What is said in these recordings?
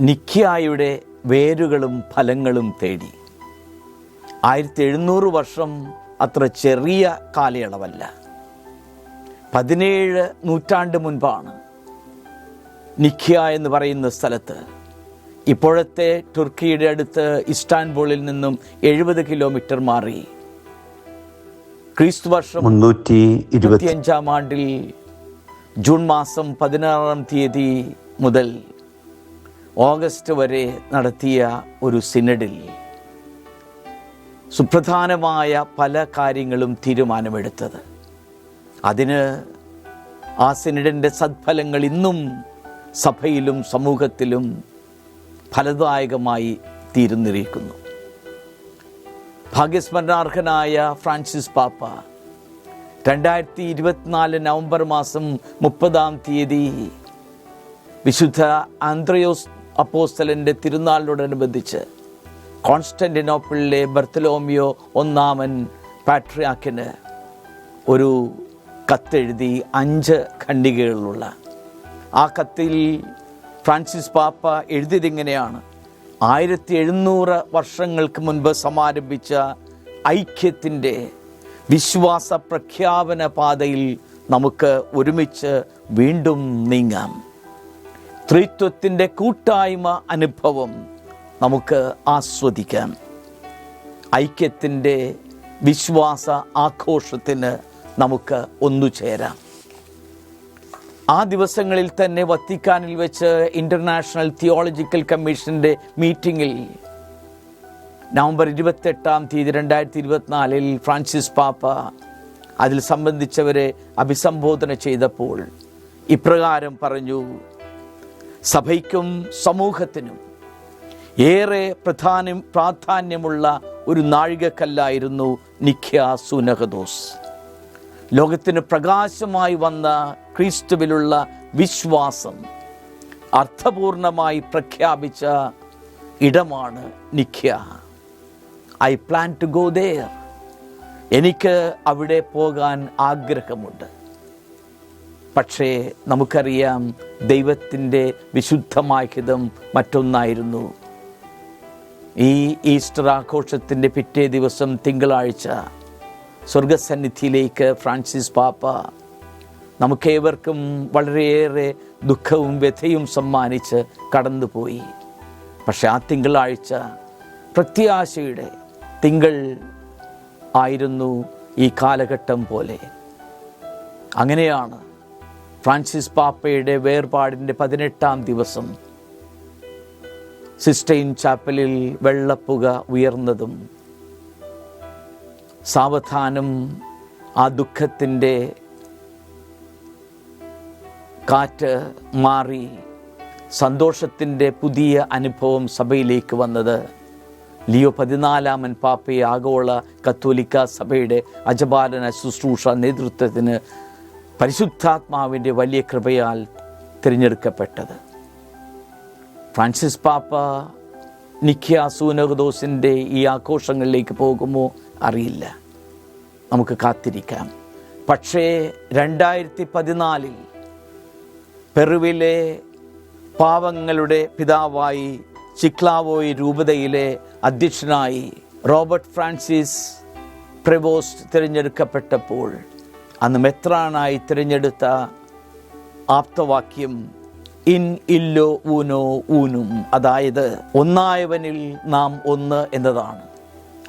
നിഖ്യായുടെ വേരുകളും ഫലങ്ങളും തേടി. ആയിരത്തി എഴുന്നൂറ് വർഷം അത്ര ചെറിയ കാലയളവല്ല. പതിനേഴ് നൂറ്റാണ്ട് മുൻപാണ് നിഖ്യ എന്ന് പറയുന്ന സ്ഥലത്ത് ഇപ്പോഴത്തെ തുർക്കിയുടെ അടുത്ത് ഇസ്താൻബുളിൽ നിന്നും എഴുപത് കിലോമീറ്റർ മാറി ക്രിസ്തു വർഷം മുന്നൂറ്റി ഇരുപത്തിയഞ്ചാം ആണ്ടിൽ ജൂൺ മാസം പതിനാറാം തീയതി മുതൽ ഓഗസ്റ്റ് വരെ നടത്തിയ ഒരു സിനഡിൽ സുപ്രധാനമായ പല കാര്യങ്ങളും തീരുമാനമെടുത്തത്. അതിന് ആ സിനഡിന്റെ സദ്ഫലങ്ങൾ ഇന്നും സഭയിലും സമൂഹത്തിലും ഫലദായകമായി തീരുന്നിരിക്കുന്നു. ഭാഗ്യസ്മരണാർഹനായ ഫ്രാൻസിസ് പാപ്പ രണ്ടായിരത്തി ഇരുപത്തിനാല് നവംബർ മാസം മുപ്പതാം തീയതി വിശുദ്ധ ആന്ത്രയോസ് അപ്പോസ്തലന്റെ തിരുനാളിനോടനുബന്ധിച്ച് കോൺസ്റ്റന്റിനോപ്പിളിലെ ബർത്തലോമിയോ ഒന്നാമൻ പാട്രിയാക്കിന് ഒരു കത്തെഴുതി അഞ്ച് ഖണ്ഡികകളിലുള്ള. ആ കത്തിൽ ഫ്രാൻസിസ് പാപ്പ എഴുതിയതിങ്ങനെയാണ്? ആയിരത്തി എഴുന്നൂറ് വർഷങ്ങൾക്ക് മുൻപ് സമാരംഭിച്ച ഐക്യത്തിന്റെ വിശ്വാസ പ്രഖ്യാപന പാതയിൽ നമുക്ക് ഒരുമിച്ച് വീണ്ടും നീങ്ങാം. ത്രിത്വത്തിന്റെ കൂട്ടായ്മ അനുഭവം നമുക്ക് ആസ്വദിക്കാം. ഐക്യത്തിന്റെ വിശ്വാസ ആഘോഷത്തിന് നമുക്ക് ഒന്നുചേരാം ആ ദിവസങ്ങളിൽ തന്നെ വത്തിക്കാനിൽ വെച്ച് ഇന്റർനാഷണൽ തിയോളജിക്കൽ കമ്മീഷന്റെ മീറ്റിങ്ങിൽ നവംബർ ഇരുപത്തെട്ടാം തീയതി രണ്ടായിരത്തി ഇരുപത്തിനാലിൽ ഫ്രാൻസിസ് പാപ്പ അതിൽ സംബന്ധിച്ചവരെ അഭിസംബോധന ചെയ്തപ്പോൾ ഇപ്രകാരം പറഞ്ഞു സഭയ്ക്കും സമൂഹത്തിനും ഏറെ പ്രധാനം പ്രാധാന്യമുള്ള ഒരു നാഴികക്കല്ലായിരുന്നു നിഖ്യ സുനഹദോസ്. ലോകത്തിന് പ്രകാശമായി വന്ന ക്രിസ്തുവിലുള്ള വിശ്വാസം അർത്ഥപൂർണമായി പ്രഖ്യാപിച്ച ഇടമാണ് Nicaea. I plan to go there എനിക്ക് അവിടെ പോകാൻ ആഗ്രഹമുണ്ട്. പക്ഷേ നമുക്കറിയാം ദൈവത്തിന്റെ വിശുദ്ധമായ ഹിതം മറ്റൊന്നായിരുന്നു. ഈ ഈസ്റ്റർ ആഘോഷത്തിന്റെ പിറ്റേ ദിവസം തിങ്കളാഴ്ച സ്വർഗസന്നിധിയിലേക്ക് ഫ്രാൻസിസ് പാപ്പ നമുക്കേവർക്കും വളരെയേറെ ദുഃഖവും വ്യഥയും സമ്മാനിച്ച് കടന്നുപോയി. പക്ഷെ ആ തിങ്കളാഴ്ച പ്രത്യാശയുടെ തിങ്കൾ ആയിരുന്നു ഈ കാലഘട്ടം പോലെ. അങ്ങനെയാണ് ഫ്രാൻസിസ് പാപ്പയുടെ വേർപാടിന്റെ പതിനെട്ടാം ദിവസം. സിസ്റ്റൈൻ ചാപ്പലിൽ വെള്ളപ്പുക ഉയർന്നതും സാവധാനം ആ ദുഃഖത്തിന്റെ കാറ്റ് മാറി സന്തോഷത്തിന്റെ പുതിയ അനുഭവം സഭയിലേക്ക് വന്നത്. ലിയോ പതിനാലാമൻ പാപ്പയെ ആഗോള കത്തോലിക്ക സഭയുടെ അജപാലന ശുശ്രൂഷ നേതൃത്വത്തിന് പരിശുദ്ധാത്മാവിന്റെ വലിയ കൃപയാൽ തിരഞ്ഞെടുക്കപ്പെട്ടത്. ഫ്രാൻസിസ് പാപ്പ നിഖ്യ സൂനകദോസിന്റെ ഈ ആഘോഷങ്ങളിലേക്ക് പോകുമോ അറിയില്ല. നമുക്ക് കാത്തിരിക്കാം. പക്ഷേ രണ്ടായിരത്തി പതിനാലിൽ പെറുവിലെ പാവങ്ങളുടെ പിതാവായി ചിക്ലാവോയ് രൂപതയിലെ അധ്യക്ഷനായി റോബർട്ട് ഫ്രാൻസിസ് പ്രവോസ്റ്റ് തിരഞ്ഞെടുക്കപ്പെട്ടപ്പോൾ അന്ന് മെത്രാനായി തിരഞ്ഞെടുത്ത ആപ്തവാക്യം ഇൻ ഇല്ലോ ഊനോ ഊനും അതായത് ഒന്നായവനിൽ നാം ഒന്ന് എന്നതാണ്.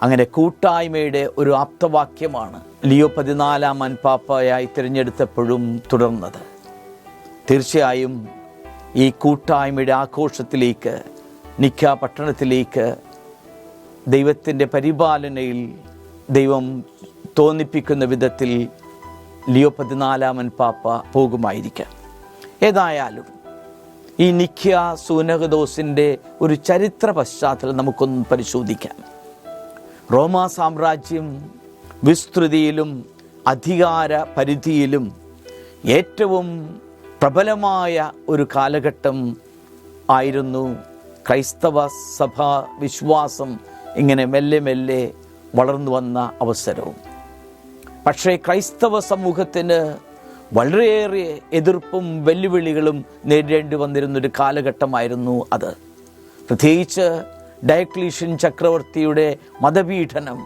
അങ്ങനെ കൂട്ടായ്മയുടെ ഒരു ആപ്തവാക്യമാണ് ലിയോ പതിനാലാം അൻപാപ്പയായി തിരഞ്ഞെടുത്തപ്പോഴും തുടർന്നത്. തീർച്ചയായും ഈ കൂട്ടായ്മയുടെ ആഘോഷത്തിലേക്ക് നിക്ക പട്ടണത്തിലേക്ക് ദൈവത്തിന്റെ പരിപാലനയിൽ ദൈവം തോന്നിപ്പിക്കുന്ന വിധത്തിൽ ലിയോ പതിനാലാമൻ പാപ്പ പോകുമായിരിക്കാം. ഏതായാലും ഈ നിഖ്യ സൂനഹദോസിന്റെ ഒരു ചരിത്ര പശ്ചാത്തലം നമുക്കൊന്ന് പരിശോധിക്കാം. റോമാ സാമ്രാജ്യം വിസ്തൃതിയിലും അധികാര പരിധിയിലും ഏറ്റവും പ്രബലമായ ഒരു കാലഘട്ടം ആയിരുന്നു ക്രൈസ്തവ സഭ വിശ്വാസം ഇങ്ങനെ മെല്ലെ മെല്ലെ വളർന്നു വന്ന അവസരവും. പക്ഷേ ക്രൈസ്തവ സമൂഹത്തിന് വളരെയേറെ എതിർപ്പും വെല്ലുവിളികളും നേരിടേണ്ടി വന്നിരുന്നൊരു കാലഘട്ടമായിരുന്നു അത്. പ്രത്യേകിച്ച് ഡയക്ലീഷ്യൻ ചക്രവർത്തിയുടെ മതപീഠനം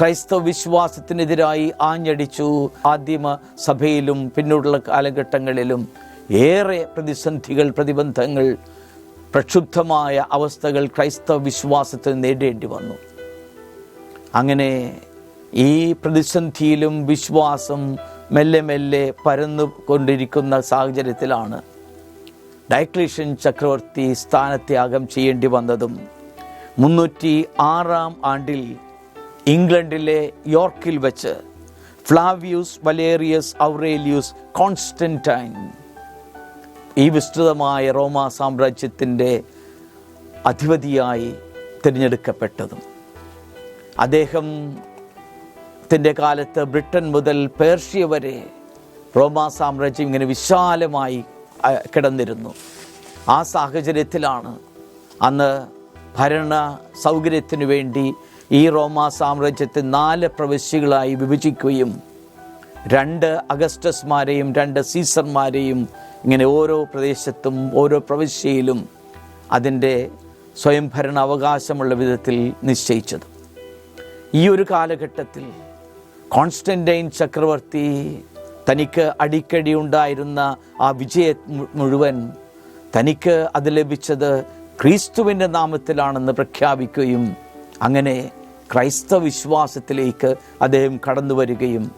ക്രൈസ്തവ വിശ്വാസത്തിനെതിരായി ആഞ്ഞടിച്ചു ആദ്യമ സഭയിലും പിന്നീടുള്ള കാലഘട്ടങ്ങളിലും ഏറെ പ്രതിസന്ധികൾ പ്രതിബന്ധങ്ങൾ പ്രക്ഷുബ്ധമായ അവസ്ഥകൾ ക്രൈസ്തവ വിശ്വാസത്തിന് നേടേണ്ടി വന്നു. അങ്ങനെ ഈ പ്രതിസന്ധിയിലും വിശ്വാസം മെല്ലെ മെല്ലെ പരന്നു കൊണ്ടിരിക്കുന്ന സാഹചര്യത്തിലാണ് ഡയക്ലീഷ്യൻ ചക്രവർത്തി സ്ഥാനത്യാഗം ചെയ്യേണ്ടി വന്നതും. മുന്നൂറ്റി ആറാം ആണ്ടിൽ ഇംഗ്ലണ്ടിലെ യോർക്കിൽ വെച്ച് ഫ്ലാവിയൂസ് വലേറിയസ് ഔറേലിയൂസ് കോൺസ്റ്റന്റൈൻ ഈ വിസ്തൃതമായ റോമാ സാമ്രാജ്യത്തിന്റെ അധിപതിയായി തിരഞ്ഞെടുക്കപ്പെട്ടതും. അദ്ദേഹം ത്തിന്റെ കാലത്ത് ബ്രിട്ടൻ മുതൽ പേർഷ്യ വരെ റോമാ സാമ്രാജ്യം ഇങ്ങനെ വിശാലമായി കിടന്നിരുന്നു. ആ സാഹചര്യത്തിലാണ് അന്ന് ഭരണ സൗകര്യത്തിനു വേണ്ടി ഈ റോമാ സാമ്രാജ്യത്തെ നാല് പ്രവിശ്യകളായി വിഭജിക്കുകയും രണ്ട് അഗസ്റ്റസ്മാരെയും രണ്ട് സീസർമാരെയും ഇങ്ങനെ ഓരോ പ്രദേശത്തും ഓരോ പ്രവിശ്യയിലും അതിന്റെ സ്വയംഭരണ അവകാശമുള്ള വിധത്തിൽ നിശ്ചയിച്ചത്. ഈ ഒരു കാലഘട്ടത്തിൽ കോൺസ്റ്റന്റൈൻ ചക്രവർത്തി തനിക്ക് അടിക്കടി ഉണ്ടായിരുന്ന ആ വിജയ മുഴുവൻ തനിക്ക് അത് ലഭിച്ചത് ക്രിസ്തുവിന്റെ നാമത്തിലാണെന്ന് പ്രഖ്യാപിക്കുകയും അങ്ങനെ ക്രൈസ്തവ വിശ്വാസത്തിലേക്ക് അദ്ദേഹം കടന്നു വരികയും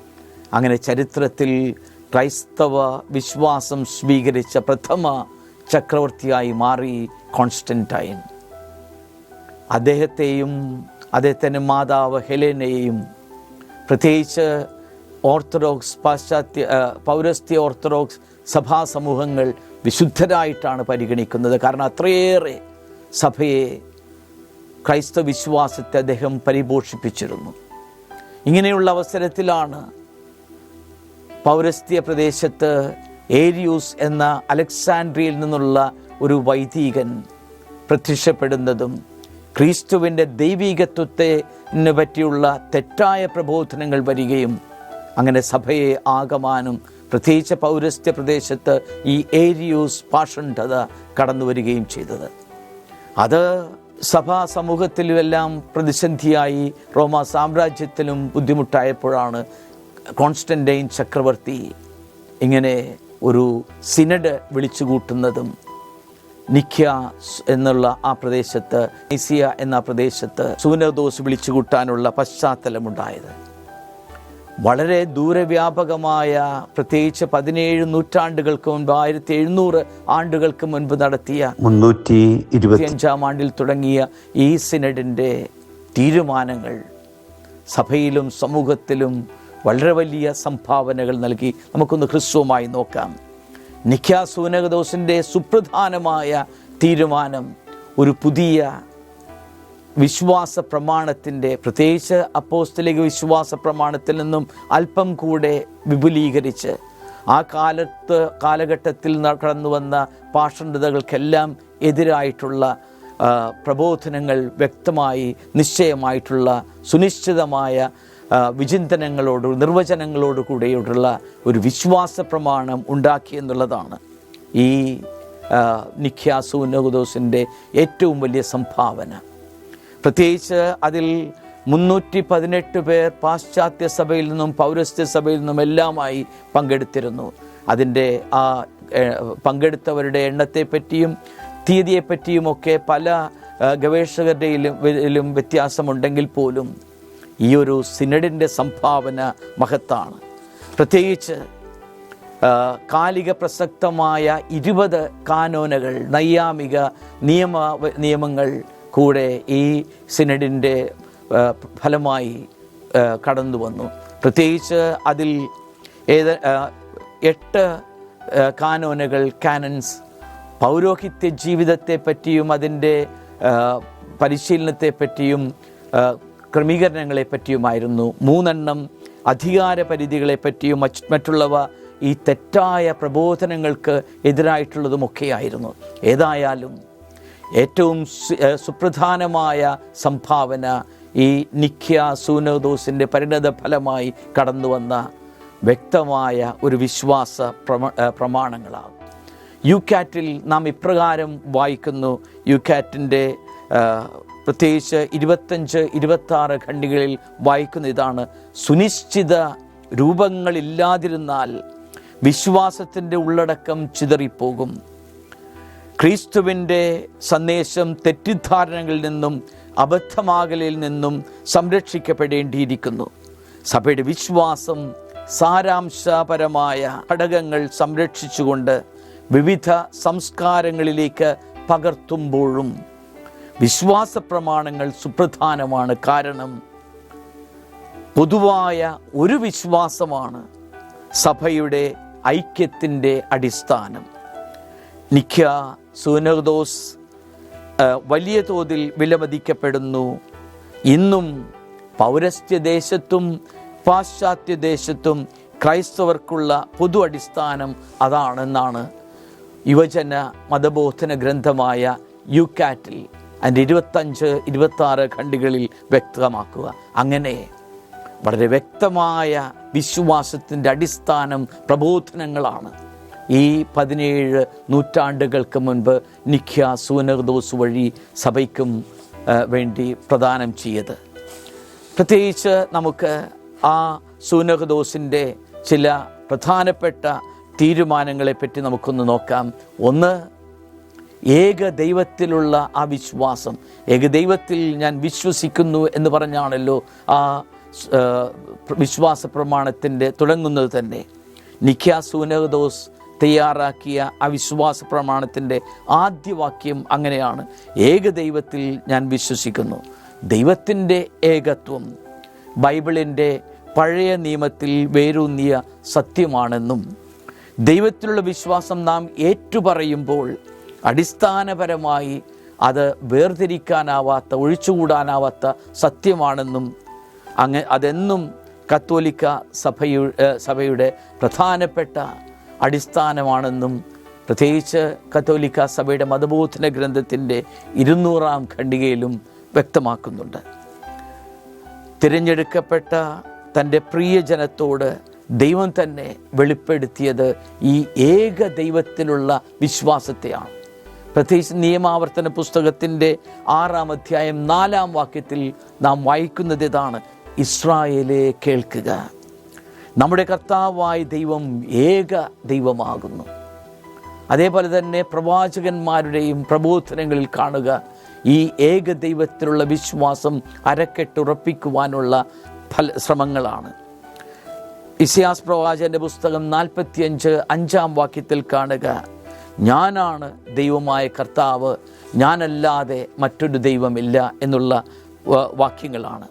അങ്ങനെ ചരിത്രത്തിൽ ക്രൈസ്തവ വിശ്വാസം സ്വീകരിച്ച പ്രഥമ ചക്രവർത്തിയായി മാറി കോൺസ്റ്റന്റൈൻ. അദ്ദേഹത്തെയും അദ്ദേഹത്തിന്റെ മാതാവ് ഹെലേനയെയും പ്രത്യേകിച്ച് ഓർത്തഡോക്സ് പാശ്ചാത്യ പൗരസ്ത്യ ഓർത്തഡോക്സ് സഭാ സമൂഹങ്ങൾ വിശുദ്ധരായിട്ടാണ് പരിഗണിക്കുന്നത്. കാരണം അത്രയേറെ സഭയെ ക്രൈസ്തവ വിശ്വാസത്തെ അദ്ദേഹം പരിപോഷിപ്പിച്ചിരുന്നു. ഇങ്ങനെയുള്ള അവസരത്തിലാണ് പൗരസ്ത്യ പ്രദേശത്ത് ഏരിയൂസ് എന്ന അലക്സാൻഡ്രിയയിൽ നിന്നുള്ള ഒരു വൈദികൻ പ്രത്യക്ഷപ്പെടുന്നതും ക്രിസ്തുവിന്റെ ദൈവീകത്വത്തെ പറ്റിയുള്ള തെറ്റായ പ്രബോധനങ്ങൾ വരികയും അങ്ങനെ സഭയെ ആകമാനും പ്രത്യേകിച്ച് പൗരസ്ത്യ പ്രദേശത്ത് ഈ ഏരിയൂസ് പാഷണ്ഡത കടന്നു വരികയും ചെയ്തത്. അത് സഭാ സമൂഹത്തിലുമെല്ലാം പ്രതിസന്ധിയായി റോമ സാമ്രാജ്യത്തിലും ബുദ്ധിമുട്ടായപ്പോഴാണ് കോൺസ്റ്റന്റൈൻ ചക്രവർത്തി ഇങ്ങനെ ഒരു സിനഡ് വിളിച്ചു കൂട്ടുന്നതും നിഖ്യ എന്നുള്ള ആ പ്രദേശത്ത് നിസിയ എന്ന പ്രദേശത്ത് സൂനദോസ് വിളിച്ചു കൂട്ടാനുള്ള പശ്ചാത്തലമുണ്ടായത്. വളരെ ദൂരവ്യാപകമായ പ്രത്യേകിച്ച് പതിനേഴ് നൂറ്റാണ്ടുകൾക്ക് മുൻപ് ആയിരത്തി എഴുന്നൂറ് ആണ്ടുകൾക്ക് മുൻപ് നടത്തിയ മുന്നൂറ്റി ഇരുപത്തി ഇരുപത്തിയഞ്ചാം ആണ്ടിൽ തുടങ്ങിയ ഈ സിനഡിന്റെ തീരുമാനങ്ങൾ സഭയിലും സമൂഹത്തിലും വളരെ വലിയ സംഭാവനകൾ നൽകി. നമുക്കൊന്ന് ഹ്രസ്വമായി നോക്കാം. നിഖ്യാ സൂനകദോസിന്റെ സുപ്രധാനമായ തീരുമാനം ഒരു പുതിയ വിശ്വാസ പ്രമാണത്തിന്റെ പ്രത്യേകിച്ച് അപ്പോസ്തലിക വിശ്വാസ പ്രമാണത്തിൽ നിന്നും അല്പം കൂടെ വിപുലീകരിച്ച് ആ കാലത്ത് കാലഘട്ടത്തിൽ കടന്നു വന്ന പാഷണ്ഡതകൾക്കെല്ലാം എതിരായിട്ടുള്ള പ്രബോധനങ്ങൾ വ്യക്തമായി നിശ്ചയമായിട്ടുള്ള സുനിശ്ചിതമായ വിചിന്തനങ്ങളോട് നിർവചനങ്ങളോട് കൂടെയുള്ള ഒരു വിശ്വാസ പ്രമാണം ഉണ്ടാക്കി എന്നുള്ളതാണ് ഈ നിഖ്യാസു നിഖ്യാസൂനകുദോസിന്റെ ഏറ്റവും വലിയ സംഭാവന. പ്രത്യേകിച്ച് അതിൽ മുന്നൂറ്റി പതിനെട്ട് പേർ പാശ്ചാത്യ സഭയിൽ നിന്നും പൗരസ്ത്യ സഭയിൽ നിന്നും എല്ലാമായി പങ്കെടുത്തിരുന്നു. അതിന്റെ ആ പങ്കെടുത്തവരുടെ എണ്ണത്തെപ്പറ്റിയും തീയതിയെപ്പറ്റിയുമൊക്കെ പല ഗവേഷകരുടെയിലും വ്യത്യാസമുണ്ടെങ്കിൽ പോലും ഈ ഒരു സിനഡിന്റെ സംഭാവന മഹത്താണ്. പ്രത്യേകിച്ച് കാലിക പ്രസക്തമായ ഇരുപത് കാനോനകൾ നൈയാമിക നിയമ നിയമങ്ങൾ കൂടെ ഈ സിനഡിന്റെ ഫലമായി കടന്നു വന്നു. പ്രത്യേകിച്ച് അതിൽ ഏത് എട്ട് കാനോനകൾ കാനൻസ് പൗരോഹിത്യ ജീവിതത്തെ പറ്റിയും അതിന്റെ പരിശീലനത്തെ പറ്റിയും ക്രമീകരണങ്ങളെ പറ്റിയുമായിരുന്നു മൂന്നെണ്ണം അധികാര പരിധികളെ പറ്റിയും മറ്റ് മറ്റുള്ളവ ഈ തെറ്റായ പ്രബോധനങ്ങൾക്ക് എതിരായിട്ടുള്ളതുമൊക്കെയായിരുന്നു. ഏതായാലും ഏറ്റവും സുപ്രധാനമായ സംഭാവന ഈ നിഖ്യ സൂനോദോസിന്റെ പരിണത ഫലമായി കടന്നു വന്ന വ്യക്തമായ ഒരു വിശ്വാസ പ്രമ പ്രമാണങ്ങളാണ് യു കാറ്റിൽ നാം ഇപ്രകാരം വായിക്കുന്നു. യു കാറ്റിന്റെ പ്രത്യേകിച്ച് ഇരുപത്തഞ്ച് ഇരുപത്താറ് ഖണ്ഡികളിൽ വായിക്കുന്ന ഇതാണ്. സുനിശ്ചിത രൂപങ്ങളില്ലാതിരുന്നാൽ വിശ്വാസത്തിന്റെ ഉള്ളടക്കം ചിതറിപ്പോകും. ക്രിസ്തുവിന്റെ സന്ദേശം തെറ്റിദ്ധാരണകളിൽ നിന്നും അബദ്ധമാകലിൽ നിന്നും സംരക്ഷിക്കപ്പെടേണ്ടിയിരിക്കുന്നു. സഭയുടെ വിശ്വാസം സാരാംശപരമായ ഘടകങ്ങൾ സംരക്ഷിച്ചുകൊണ്ട് വിവിധ സംസ്കാരങ്ങളിലേക്ക് പകർത്തുമ്പോഴും വിശ്വാസ പ്രമാണങ്ങൾ സുപ്രധാനമാണ്. കാരണം പൊതുവായ ഒരു വിശ്വാസമാണ് സഭയുടെ ഐക്യത്തിന്റെ അടിസ്ഥാനം. നിഖ്യ സൂനർദോസ് വലിയ തോതിൽ വിലമതിക്കപ്പെടുന്നു. ഇന്നും പൗരസ്ത്യ പാശ്ചാത്യദേശത്തും പാശ്ചാത്യ ദേശത്തും ക്രൈസ്തവർക്കുള്ള പൊതു അടിസ്ഥാനം അതാണെന്നാണ് യുവജന മതബോധന ഗ്രന്ഥമായ യുക്കാറ്റിൽ അതിന്റെ ഇരുപത്തഞ്ച് ഇരുപത്താറ് ഖണ്ഡികളിൽ വ്യക്തമാക്കുക. അങ്ങനെ വളരെ വ്യക്തമായ വിശ്വാസത്തിന്റെ അടിസ്ഥാനം പ്രബോധനങ്ങളാണ്. ഈ പതിനേഴ് നൂറ്റാണ്ടുകൾക്ക് മുൻപ് നിഖ്യ സൂനർദോസ് വഴി സഭയ്ക്കും വേണ്ടി പ്രദാനം ചെയ്ത് പ്രത്യേകിച്ച് നമുക്ക് ആ സൂനഹദോസിന്റെ ചില പ്രധാനപ്പെട്ട തീരുമാനങ്ങളെ പറ്റി നമുക്കൊന്ന് നോക്കാം. ഒന്ന് ഏക ദൈവത്തിലുള്ള ആ വിശ്വാസം ഏക ദൈവത്തിൽ ഞാൻ വിശ്വസിക്കുന്നു എന്ന് പറഞ്ഞാണല്ലോ ആ വിശ്വാസ പ്രമാണത്തിന്റെ തുടങ്ങുന്നത് തന്നെ. നിഖ്യ സൂനഹദോസ് തയ്യാറാക്കിയ ആ വിശ്വാസ പ്രമാണത്തിന്റെ ആദ്യ വാക്യം അങ്ങനെയാണ്. ഏക ദൈവത്തിൽ ഞാൻ വിശ്വസിക്കുന്നു. ദൈവത്തിന്റെ ഏകത്വം ബൈബിളിന്റെ പഴയ നിയമത്തിൽ വേരൂന്നിയ സത്യമാണെന്നും ദൈവത്തിലുള്ള വിശ്വാസം നാം ഏറ്റുപറയുമ്പോൾ അടിസ്ഥാനപരമായി അത് വേർതിരിക്കാനാവാത്ത ഒഴിച്ചുകൂടാനാവാത്ത സത്യമാണെന്നും അങ്ങ് അതെന്നും കത്തോലിക്ക സഭയു സഭയുടെ പ്രധാനപ്പെട്ട അടിസ്ഥാനമാണെന്നും പ്രത്യേകിച്ച് കത്തോലിക്ക സഭയുടെ മതബോധന ഗ്രന്ഥത്തിന്റെ ഇരുന്നൂറാം ഖണ്ഡികയിലും വ്യക്തമാക്കുന്നുണ്ട്. തിരഞ്ഞെടുക്കപ്പെട്ട തന്റെ പ്രിയജനത്തോട് ദൈവം തന്നെ വെളിപ്പെടുത്തിയത് ഈ ഏക ദൈവത്തിലുള്ള വിശ്വാസത്തെയാണ്. പ്രത്യേകിച്ച് നിയമാവർത്തന പുസ്തകത്തിന്റെ ആറാം അധ്യായം നാലാം വാക്യത്തിൽ നാം വായിക്കുന്നത് ഇതാണ്. ഇസ്രായേലെ കേൾക്കുക. നമ്മുടെ കർത്താവായ ദൈവം ഏക ദൈവമാകുന്നു. അതേപോലെ തന്നെ പ്രവാചകന്മാരുടെയും പ്രബോധനങ്ങളിൽ കാണുക ഈ ഏക ദൈവത്തിലുള്ള വിശ്വാസം അരക്കെട്ടുറപ്പിക്കുവാനുള്ള ഫല ശ്രമങ്ങളാണ്. ഇസിയാസ് പ്രവാചകന്റെ പുസ്തകം നാൽപ്പത്തിയഞ്ച് അഞ്ചാം വാക്യത്തിൽ കാണുക ഞാനാണ് ദൈവമായ കർത്താവ്. ഞാനല്ലാതെ മറ്റൊരു ദൈവമില്ല എന്നുള്ള വാക്യങ്ങളാണ്.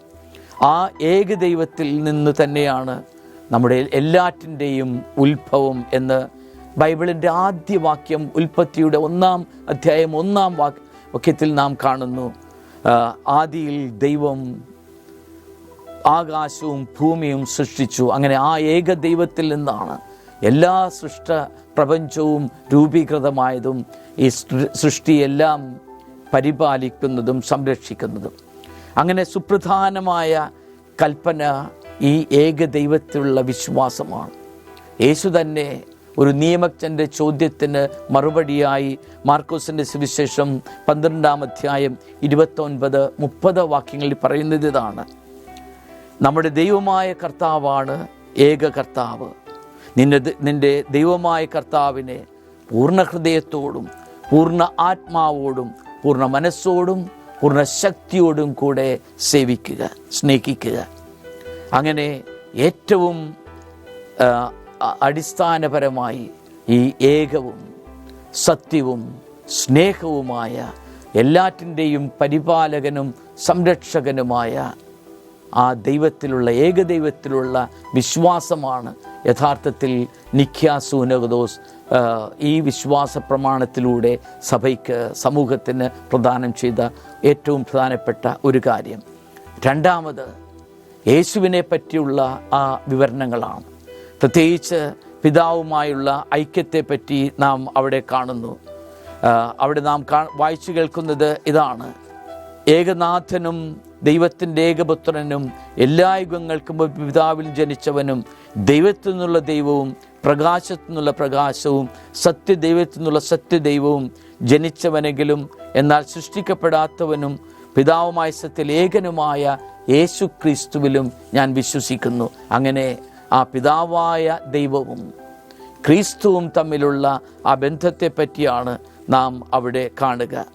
ആ ഏക ദൈവത്തിൽ നിന്ന് തന്നെയാണ് നമ്മുടെ എല്ലാറ്റിന്റെയും ഉത്ഭവം എന്ന് ബൈബിളിന്റെ ആദ്യ വാക്യം ഉൽപ്പത്തിയുടെ ഒന്നാം അധ്യായം ഒന്നാം വാക്യ വാക്യത്തിൽ നാം കാണുന്നു. ആദിയിൽ ദൈവം ആകാശവും ഭൂമിയും സൃഷ്ടിച്ചു. അങ്ങനെ ആ ഏക ദൈവത്തിൽ നിന്നാണ് എല്ലാ സൃഷ്ട പ്രപഞ്ചവും രൂപീകൃതമായതും ഈ സൃഷ്ടിയെല്ലാം പരിപാലിക്കുന്നതും സംരക്ഷിക്കുന്നതും. അങ്ങനെ സുപ്രധാനമായ കൽപ്പന ഈ ഏക ദൈവത്തിലുള്ള വിശ്വാസമാണ്. യേശു തന്നെ ഒരു നിയമജ്ഞന്റെ ചോദ്യത്തിന് മറുപടിയായി മാർക്കോസിന്റെ സുവിശേഷം പന്ത്രണ്ടാം അധ്യായം ഇരുപത്തൊൻപത് മുപ്പത് വാക്യങ്ങളിൽ പറയുന്നത് ഇതാണ്. നമ്മുടെ ദൈവമായ കർത്താവാണ് ഏക കർത്താവ്. നിന്റെ നിന്റെ ദൈവമായ കർത്താവിനെ പൂർണ ഹൃദയത്തോടും പൂർണ ആത്മാവോടും പൂർണ മനസ്സോടും പൂർണ ശക്തിയോടും കൂടെ സേവിക്കുക സ്നേഹിക്കുക. അങ്ങനെ ഏറ്റവും അടിസ്ഥാനപരമായി ഈ ഏകവും സത്യവും സ്നേഹവുമായ എല്ലാറ്റിന്റെയും പരിപാലകനും സംരക്ഷകനുമായ ആ ദൈവത്തിലുള്ള ഏകദൈവത്തിലുള്ള വിശ്വാസമാണ് യഥാർത്ഥത്തിൽ നിഖ്യാസൂനകദോസ് ഈ വിശ്വാസ പ്രമാണത്തിലൂടെ സഭയ്ക്ക് സമൂഹത്തിന് പ്രദാനം ചെയ്ത ഏറ്റവും പ്രധാനപ്പെട്ട ഒരു കാര്യം. രണ്ടാമത് യേശുവിനെ പറ്റിയുള്ള ആ വിവരണങ്ങളാണ്. പ്രത്യേകിച്ച് പിതാവുമായുള്ള ഐക്യത്തെപ്പറ്റി നാം അവിടെ കാണുന്നു. അവിടെ നാം വായിച്ചു കേൾക്കുന്നത് ഇതാണ്. ഏകനാഥനും ദൈവത്തിന്റെ ഏകപുത്രനും എല്ലാ യുഗങ്ങൾക്കും പിതാവിൽ ജനിച്ചവനും ദൈവത്തിൽ നിന്നുള്ള ദൈവവും പ്രകാശത്തു നിന്നുള്ള പ്രകാശവും സത്യദൈവത്തിൽ നിന്നുള്ള സത്യദൈവവും ജനിച്ചവനെങ്കിലും എന്നാൽ സൃഷ്ടിക്കപ്പെടാത്തവനും പിതാവുമായ സത്യത്തിൽ ഏകനുമായ യേശു ക്രിസ്തുവിലും ഞാൻ വിശ്വസിക്കുന്നു. അങ്ങനെ ആ പിതാവായ ദൈവവും ക്രിസ്തുവും തമ്മിലുള്ള ആ ബന്ധത്തെ പറ്റിയാണ് നാം അവിടെ കാണുക.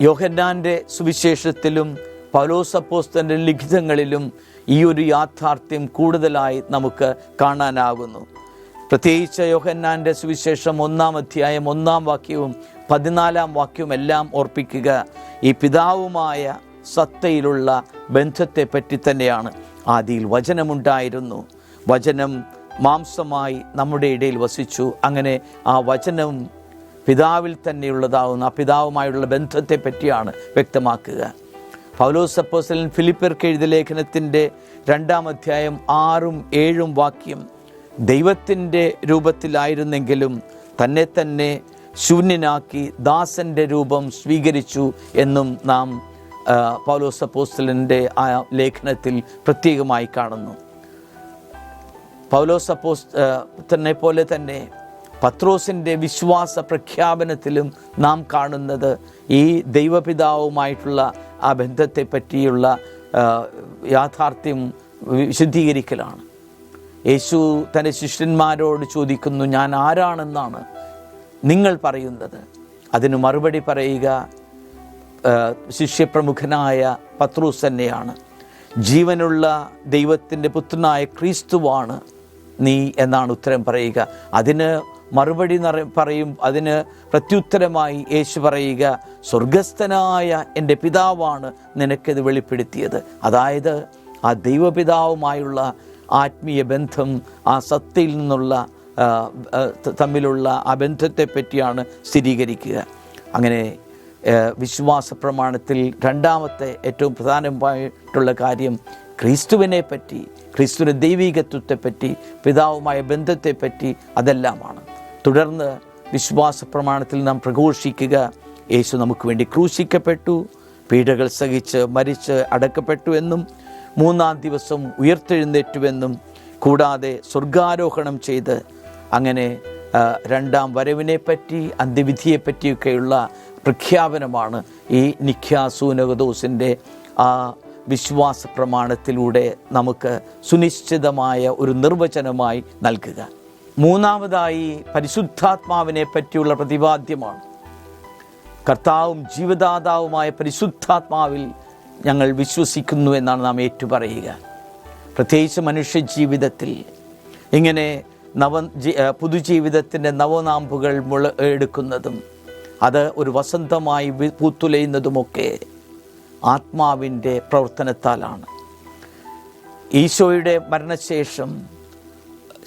യോഹന്നാന്റെ സുവിശേഷത്തിലും പൗലോസപ്പോസ്തന്റെ ലിഖിതങ്ങളിലും ഈ ഒരു യാഥാർത്ഥ്യം കൂടുതലായി നമുക്ക് കാണാനാകുന്നു. പ്രത്യേകിച്ച് യോഹന്നാന്റെ സുവിശേഷം ഒന്നാം അധ്യായം ഒന്നാം വാക്യവും പതിനാലാം വാക്യവും എല്ലാം ഓർപ്പിക്കുക ഈ പിതാവുമായ സത്തയിലുള്ള ബന്ധത്തെ പറ്റി തന്നെയാണ് ആദിയിൽ വചനമുണ്ടായിരുന്നു. വചനം മാംസമായി നമ്മുടെ ഇടയിൽ വസിച്ചു. അങ്ങനെ ആ വചനം പിതാവിൽ തന്നെയുള്ളതാവുന്ന ആ പിതാവുമായുള്ള ബന്ധത്തെ പറ്റിയാണ് വ്യക്തമാക്കുക. പൗലോസ് അപ്പോസ്തലൻ ഫിലിപ്പർക്ക് എഴുതിയ ലേഖനത്തിന്റെ രണ്ടാം അധ്യായം ആറും ഏഴും വാക്യം ദൈവത്തിന്റെ രൂപത്തിലായിരുന്നെങ്കിലും തന്നെ തന്നെ ശൂന്യനാക്കി ദാസന്റെ രൂപം സ്വീകരിച്ചു എന്നും നാം പൗലോസ് അപ്പോസ്റ്റലിന്റെ ആ ലേഖനത്തിൽ പ്രത്യേകമായി കാണുന്നു. പൗലോസ് അപ്പോസ് തന്നെ പോലെ തന്നെ പത്രോസിന്റെ വിശ്വാസ പ്രഖ്യാപനത്തിലും നാം കാണുന്നത് ഈ ദൈവപിതാവുമായിട്ടുള്ള ആ ബന്ധത്തെ പറ്റിയുള്ള യാഥാർത്ഥ്യം വിശദീകരിക്കലാണ് യേശു തന്റെ ശിഷ്യന്മാരോട് ചോദിക്കുന്നു ഞാൻ ആരാണെന്നാണ് നിങ്ങൾ പറയുന്നത്? അതിന് മറുപടി പറയുക ശിഷ്യപ്രമുഖനായ പത്രൂസ് തന്നെയാണ്. ജീവനുള്ള ദൈവത്തിന്റെ പുത്രനായ ക്രിസ്തുവാണ് നീ എന്നാണ് ഉത്തരം പറയുക. അതിന് മറുപടി പറയും അതിന് പ്രത്യുത്തരമായി യേശു പറയുക സ്വർഗസ്ഥനായ എന്റെ പിതാവാണ് നിനക്കിത് വെളിപ്പെടുത്തിയത്. അതായത് ആ ദൈവപിതാവുമായുള്ള ആത്മീയ ബന്ധം ആ സത്യയിൽ നിന്നുള്ള തമ്മിലുള്ള ആ ബന്ധത്തെ പറ്റിയാണ് സ്ഥിരീകരിക്കുക. അങ്ങനെ വിശ്വാസ പ്രമാണത്തിൽ രണ്ടാമത്തെ ഏറ്റവും പ്രധാനമായിട്ടുള്ള കാര്യം ക്രിസ്തുവിനെ പറ്റി ക്രിസ്തുവിന്റെ ദൈവികത്വത്തെപ്പറ്റി പിതാവുമായ ബന്ധത്തെപ്പറ്റി അതെല്ലാമാണ്. തുടർന്ന് വിശ്വാസ പ്രമാണത്തിൽ നാം പ്രഘോഷിക്കുക. യേശു നമുക്ക് വേണ്ടി ക്രൂശിക്കപ്പെട്ടു പീഡകൾ സഹിച്ച് മരിച്ച് അടക്കപ്പെട്ടു എന്നും മൂന്നാം ദിവസം ഉയർത്തെഴുന്നേറ്റുവെന്നും കൂടാതെ സ്വർഗാരോഹണം ചെയ്ത് അങ്ങനെ രണ്ടാം വരവിനെപ്പറ്റി അന്ത്യവിധിയെപ്പറ്റിയൊക്കെയുള്ള പ്രഖ്യാപനമാണ് ഈ നിഖ്യാസൂനകദോസിന്റെ ആ വിശ്വാസ പ്രമാണത്തിലൂടെ നമുക്ക് സുനിശ്ചിതമായ ഒരു നിർവചനമായി നൽകുക. മൂന്നാമതായി പരിശുദ്ധാത്മാവിനെ പറ്റിയുള്ള പ്രതിപാദ്യമാണ്. കർത്താവും ജീവദാതാവുമായ പരിശുദ്ധാത്മാവിൽ ഞങ്ങൾ വിശ്വസിക്കുന്നു എന്നാണ് നാം ഏറ്റുപറയുക. പ്രത്യേകിച്ച് മനുഷ്യ ജീവിതത്തിൽ ഇങ്ങനെ നവ പുതുജീവിതത്തിന്റെ നവനാമ്പുകൾ മുള എടുക്കുന്നതും അത് ഒരു വസന്തമായി പൂത്തുലയുന്നതുമൊക്കെ ആത്മാവിന്റെ പ്രവർത്തനത്താലാണ്. ഈശോയുടെ മരണശേഷം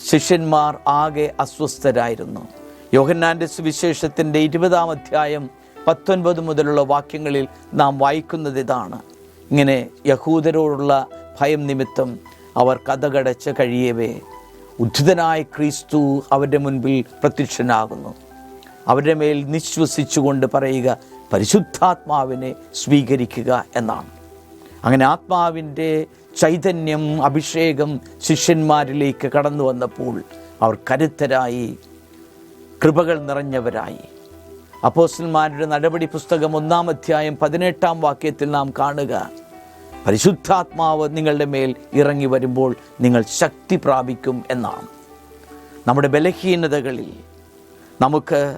ശിഷ്യന്മാർ ആകെ അസ്വസ്ഥരായിരുന്നു. യോഹന്നാന്റെ സുവിശേഷത്തിന്റെ ഇരുപതാം അധ്യായം പത്തൊൻപത് മുതലുള്ള വാക്യങ്ങളിൽ നാം വായിക്കുന്നത് ഇതാണ്. ഇങ്ങനെ യഹൂദരോടുള്ള ഭയം നിമിത്തം അവർ കഥകടച്ച് കഴിയവേ ഉദ്ധിതനായ ക്രിസ്തു അവരുടെ മുൻപിൽ പ്രത്യക്ഷനാകുന്നു. അവരുടെ മേൽ നിശ്വസിച്ചുകൊണ്ട് പറയുക പരിശുദ്ധാത്മാവിനെ സ്വീകരിക്കുക എന്നാണ്. അങ്ങനെ ആത്മാവിന്റെ ചൈതന്യം അഭിഷേകം ശിഷ്യന്മാരിലേക്ക് കടന്നു വന്നപ്പോൾ അവർ കരുത്തരായി കൃപകൾ നിറഞ്ഞവരായി. അപ്പോസ്റ്റന്മാരുടെ നടപടി പുസ്തകം ഒന്നാം അധ്യായം പതിനെട്ടാം വാക്യത്തിൽ നാം കാണുക. പരിശുദ്ധാത്മാവ് നിങ്ങളുടെ മേൽ ഇറങ്ങി വരുമ്പോൾ നിങ്ങൾ ശക്തി പ്രാപിക്കും എന്നാണ്. നമ്മുടെ ബലഹീനതകളിൽ നമുക്ക്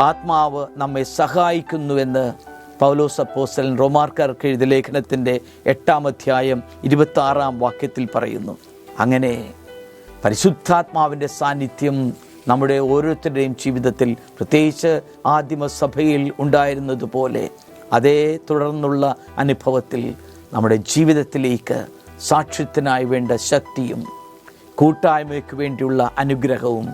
ആത്മാവ് നമ്മെ സഹായിക്കുന്നുവെന്ന് പൗലോസ് അപ്പോസ്റ്റലൻ റോമാർക്കാർക്ക് എഴുതിയ ലേഖനത്തിന്റെ എട്ടാം അധ്യായം ഇരുപത്തി ആറാം വാക്യത്തിൽ പറയുന്നു അങ്ങനെ പരിശുദ്ധാത്മാവിന്റെ സാന്നിധ്യം നമ്മുടെ ഓരോരുത്തരുടെയും ജീവിതത്തിൽ പ്രത്യേകിച്ച് ആദിമസഭയിൽ ഉണ്ടായിരുന്നതുപോലെ അതേ തുടർന്നുള്ള അനുഭവത്തിൽ നമ്മുടെ ജീവിതത്തിലേക്ക് സാക്ഷ്യത്തിനായി വേണ്ട ശക്തിയും കൂട്ടായ്മയ്ക്ക് വേണ്ടിയുള്ള അനുഗ്രഹവും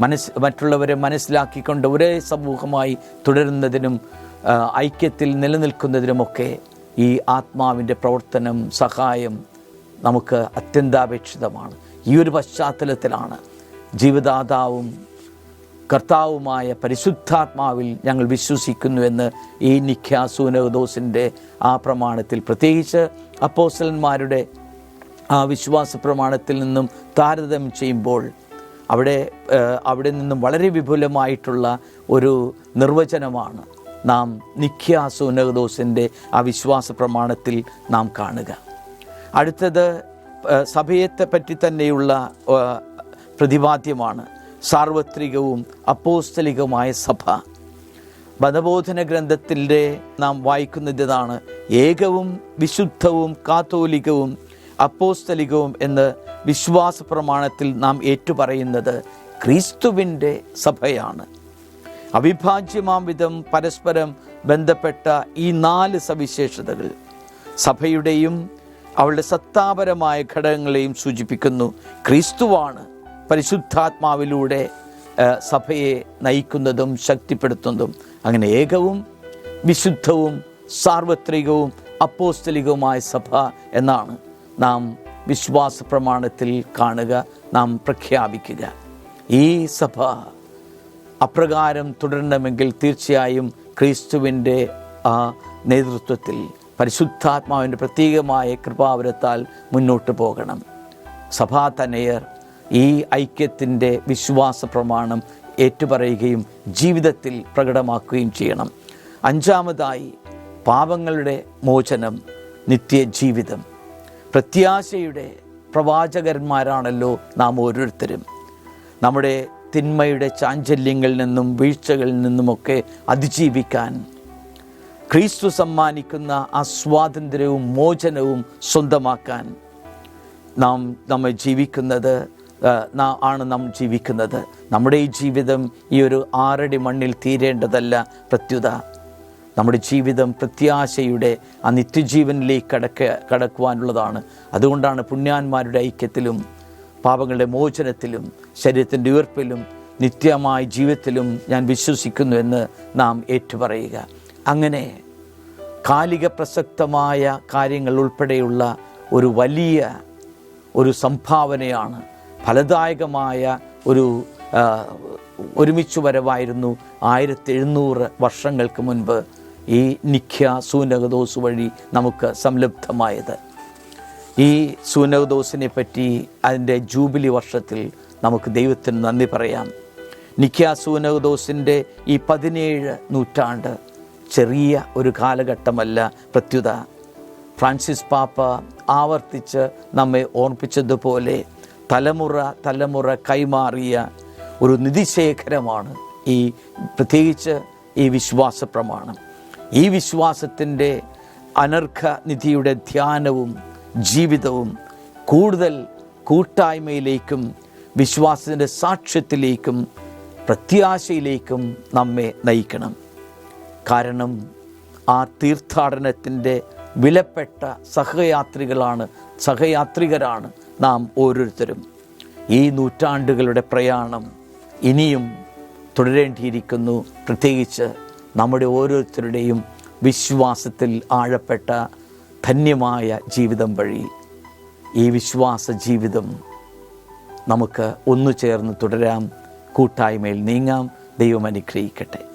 മനസ് മറ്റുള്ളവരെ മനസ്സിലാക്കിക്കൊണ്ട് ഒരേ സമൂഹമായി തുടരുന്നതിനും ഐക്യത്തിൽ നിലനിൽക്കുന്നതിനുമൊക്കെ ഈ ആത്മാവിന്റെ പ്രവർത്തനം സഹായം നമുക്ക് അത്യന്താപേക്ഷിതമാണ്. ഈ ഒരു പശ്ചാത്തലത്തിലാണ് ജീവദാതാവും കർത്താവുമായ പരിശുദ്ധാത്മാവിൽ ഞങ്ങൾ വിശ്വസിക്കുന്നുവെന്ന് ഈ നിഖ്യാസൂനദോസിന്റെ ആ പ്രമാണത്തിൽ പ്രത്യേകിച്ച് അപ്പോസ്റ്റലന്മാരുടെ ആ വിശ്വാസ പ്രമാണത്തിൽ നിന്നും താരതമ്യം ചെയ്യുമ്പോൾ അവിടെ അവിടെ നിന്നും വളരെ വിപുലമായിട്ടുള്ള ഒരു നിർവചനമാണ്. നാം നിഖ്യാസൂനകദോസിന്റെ ആ വിശ്വാസ പ്രമാണത്തിൽ നാം കാണുക. അടുത്തത് സഭയത്തെ പറ്റി തന്നെയുള്ള പ്രതിപാദ്യമാണ് സാർവത്രികവും അപ്പോസ്തലികവുമായ സഭ. മതബോധന ഗ്രന്ഥത്തിന്റെ നാം വായിക്കുന്നതാണ് ഏകവും വിശുദ്ധവും കാത്തോലികവും അപ്പോസ്തലികവും എന്ന് വിശ്വാസ പ്രമാണത്തിൽ നാം ഏറ്റുപറയുന്നത് ക്രിസ്തുവിന്റെ സഭയാണ്. അവിഭാജ്യമാം വിധം പരസ്പരം ബന്ധപ്പെട്ട ഈ നാല് സവിശേഷതകൾ സഭയുടെയും അവളുടെ സത്താപരമായ ഘടകങ്ങളെയും സൂചിപ്പിക്കുന്നു. ക്രിസ്തുവാണ് പരിശുദ്ധാത്മാവിലൂടെ സഭയെ നയിക്കുന്നതും ശക്തിപ്പെടുത്തുന്നതും. അങ്ങനെ ഏകവും വിശുദ്ധവും സാർവത്രികവും അപ്പോസ്തലികവുമായ സഭ എന്നാണ് നാം വിശ്വാസ പ്രമാണത്തിൽ കാണുക നാം പ്രഖ്യാപിക്കുക. ഈ സഭ അപ്രകാരം തുടരണമെങ്കിൽ തീർച്ചയായും ക്രിസ്തുവിന്റെ ആ നേതൃത്വത്തിൽ പരിശുദ്ധാത്മാവിന്റെ പ്രത്യേകമായ കൃപാവരത്താൽ മുന്നോട്ട് പോകണം. സഭാ തനയർ ഈ ഐക്യത്തിന്റെ വിശ്വാസ പ്രമാണം ഏറ്റുപറയുകയും ജീവിതത്തിൽ പ്രകടമാക്കുകയും ചെയ്യണം. അഞ്ചാമതായി പാപങ്ങളുടെ മോചനം നിത്യജീവിതം. പ്രത്യാശയുടെ പ്രവാചകന്മാരാണല്ലോ നാം ഓരോരുത്തരും. നമ്മുടെ തിന്മയുടെ ചാഞ്ചല്യങ്ങളിൽ നിന്നും വീഴ്ചകളിൽ നിന്നുമൊക്കെ അതിജീവിക്കാൻ. ക്രീസ്തു സമ്മാനിക്കുന്ന ആ സ്വാതന്ത്ര്യവും മോചനവും സ്വന്തമാക്കാൻ നാം നമ്മൾ ജീവിക്കുന്നത് ആണ് നാം ജീവിക്കുന്നത്. നമ്മുടെ ഈ ജീവിതം ഈ ഒരു ആറടി മണ്ണിൽ തീരേണ്ടതല്ല പ്രത്യുത. നമ്മുടെ ജീവിതം പ്രത്യാശയുടെ ആ നിത്യജീവനിലേക്ക് കടക്ക കടക്കുവാനുള്ളതാണ്. അതുകൊണ്ടാണ് പുണ്യാന്മാരുടെ ഐക്യത്തിലും പാപങ്ങളുടെ മോചനത്തിലും ശരീരത്തിന്റെ ഉയർപ്പിലും നിത്യമായ ജീവിതത്തിലും ഞാൻ വിശ്വസിക്കുന്നു എന്ന് നാം ഏറ്റുപറയുക. അങ്ങനെ കാലിക പ്രസക്തമായ കാര്യങ്ങൾ ഉൾപ്പെടെയുള്ള ഒരു വലിയ ഒരു സംഭാവനയാണ് ഫലദായകമായ ഒരു ഒരുമിച്ച് വരവായിരുന്നു ആയിരത്തി എഴുന്നൂറ് വർഷങ്ങൾക്ക് മുൻപ് ഈ നിഖ്യ സൂനകദോസ് വഴി നമുക്ക് സംലബ്ധമായത്. ഈ സൂനകദോസിനെ പറ്റി അതിന്റെ ജൂബിലി വർഷത്തിൽ നമുക്ക് ദൈവത്തിന് നന്ദി പറയാം. നിഖ്യ സൂനകദോസിന്റെ ഈ പതിനേഴ് നൂറ്റാണ്ട് ചെറിയ ഒരു കാലഘട്ടമല്ല പ്രത്യുത. ഫ്രാൻസിസ് പാപ്പ ആവർത്തിച്ച് നമ്മെ ഓർപ്പിച്ചതുപോലെ തലമുറ തലമുറ കൈമാറിയ ഒരു നിധിശേഖരമാണ് ഈ പ്രത്യേകിച്ച് ഈ വിശ്വാസ പ്രമാണം. ഈ വിശ്വാസത്തിന്റെ അനർഘ നിധിയുടെ ധ്യാനവും ജീവിതവും കൂടുതൽ കൂട്ടായ്മയിലേക്കും വിശ്വാസത്തിന്റെ സാക്ഷ്യത്തിലേക്കും പ്രത്യാശയിലേക്കും നമ്മെ നയിക്കണം. കാരണം ആ തീർത്ഥാടനത്തിന്റെ വിലപ്പെട്ട സഹയാത്രികളാണ് സഹയാത്രികരാണ് നാം ഓരോരുത്തരും. ഈ നൂറ്റാണ്ടുകളുടെ പ്രയാണം ഇനിയും തുടരേണ്ടിയിരിക്കുന്നു. പ്രത്യേകിച്ച് നമ്മുടെ ഓരോരുത്തരുടെയും വിശ്വാസത്തിൽ ആഴപ്പെട്ട ധന്യമായ ജീവിതം വഴി ഈ വിശ്വാസ ജീവിതം നമുക്ക് ഒന്നു ചേർന്ന് തുടരാം. കൂട്ടായ്മയിൽ നീങ്ങാം. ദൈവം അനുഗ്രഹിക്കട്ടെ.